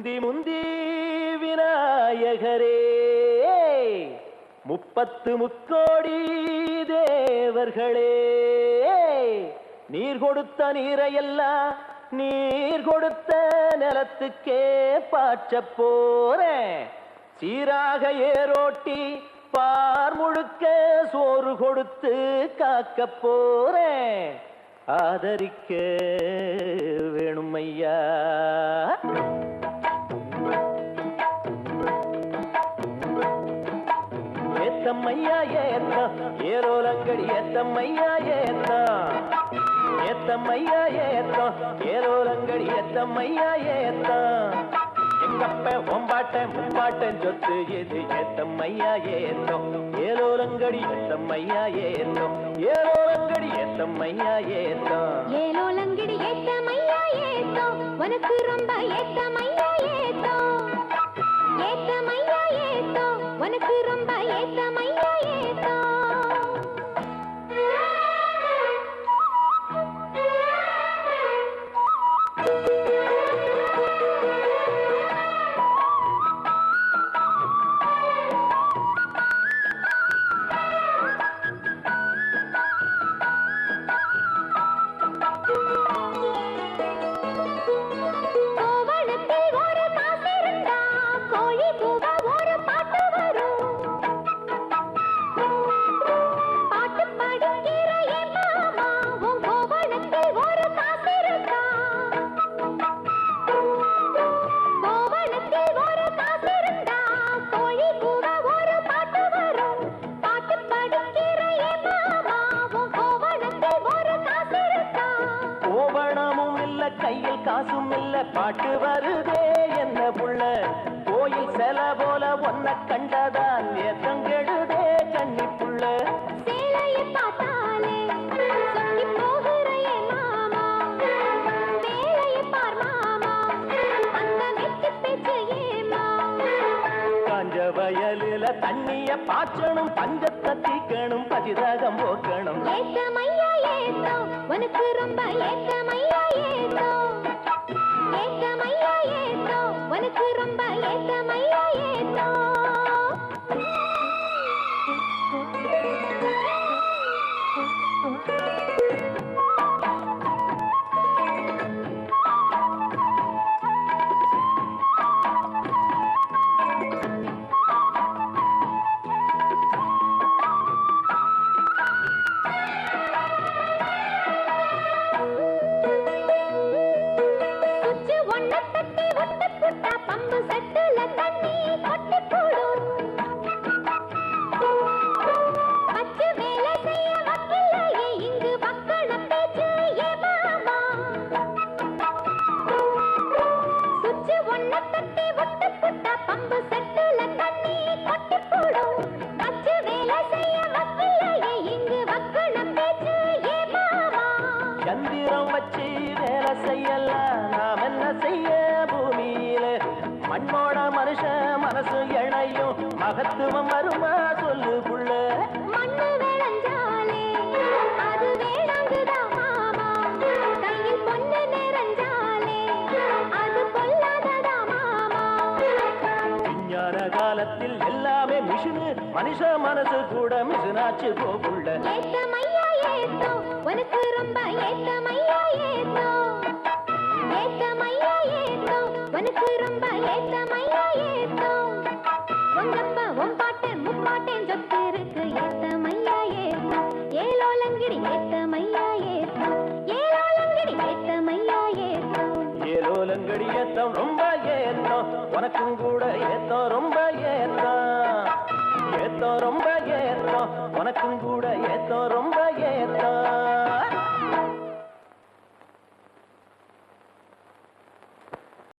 முந்தி முந்தி விநாயகரே. முப்பத்து முக்கோடி தேவர்களே. நீர் கொடுத்த நீரையெல்லாம் நீர் கொடுத்த நிலத்துக்கே பாய்ச்ச போறேன் சீராக ஏரோட்டி பார் முழுக்க சோறு கொடுத்து காக்க போறேன் ஆதரிக்க வேணும் ஐயா ஏத்தம்மையா ஏத்தா? ஏரோலங்கடி ஏத்தம்மையா ஏத்தா? ஏத்தம்மையா ஏத்தா? ஏரோலங்கடி ஏத்தம்மையா ஏத்தா? எங்கப்ப ஒம்பாட்டன் முப்பாட்டன் சொத்து எது? ஏத்தம்மையா ஏத்தோம் ஏலோலங்கடி ஏத்தம்மையா ஏத்தோம் ஏலோலங்கடி ஏத்தம்மையா ஏத்தோம் ஏலோலங்கடி ஏத்தம்மையா ஏத்தோம் உனக்கு ரொம்ப ஏத்தம்மையா ஏத்தோம் ஏத்தம்மையா ஏத்தோ உனக்கு ரொம்ப ஏத்தமையா ஏத்தோ காசும் இல்ல பாட்டு வருதே என்ன புள்ள கோயில் செல போல ஒன்ன கண்டதால் ஏத்தம் கெடுதே கண்ணி புள்ள வயலுல தண்ணிய பாய்ச்சணும் பஞ்சத்தை தீக்கணும் பதிராகம் போக்கணும். ஏத்தமையா ஏத்தோ உனக்கு ரொம்ப ஏத்தமையா ஏத்தோ ஏத்தமையா ஏத்தோ உனக்கு ரொம்ப ஏத்தமையா மண்ணோட மனுஷ மனசு இணையும் மகத்துவம் வருமா? சொல்லு காலத்தில் எல்லாமே மிஷினு. மனுஷ மனசு கூட மிஷினாச்சு போகுள்ள. உனக்கு ரொம்ப ஏத்தமையா ஏத்தோ ஏத்தமையா ஏத்தோ உனக்கு ரொம்ப ஏத்தமையா ஏத்தோ உங்கப்பா உன் பாட்டு முப்பாட்டேன் சொத்து. ஏலோலங்கடி ஏத்தம் ரொம்ப ஏத்தம். உனக்கும் கூட ஏத்தம் ரொம்ப ஏத்தம். ஏத்தம் ரொம்ப ஏத்தம். உனக்கும் கூட ஏத்தம் ரொம்ப ஏத்தம்.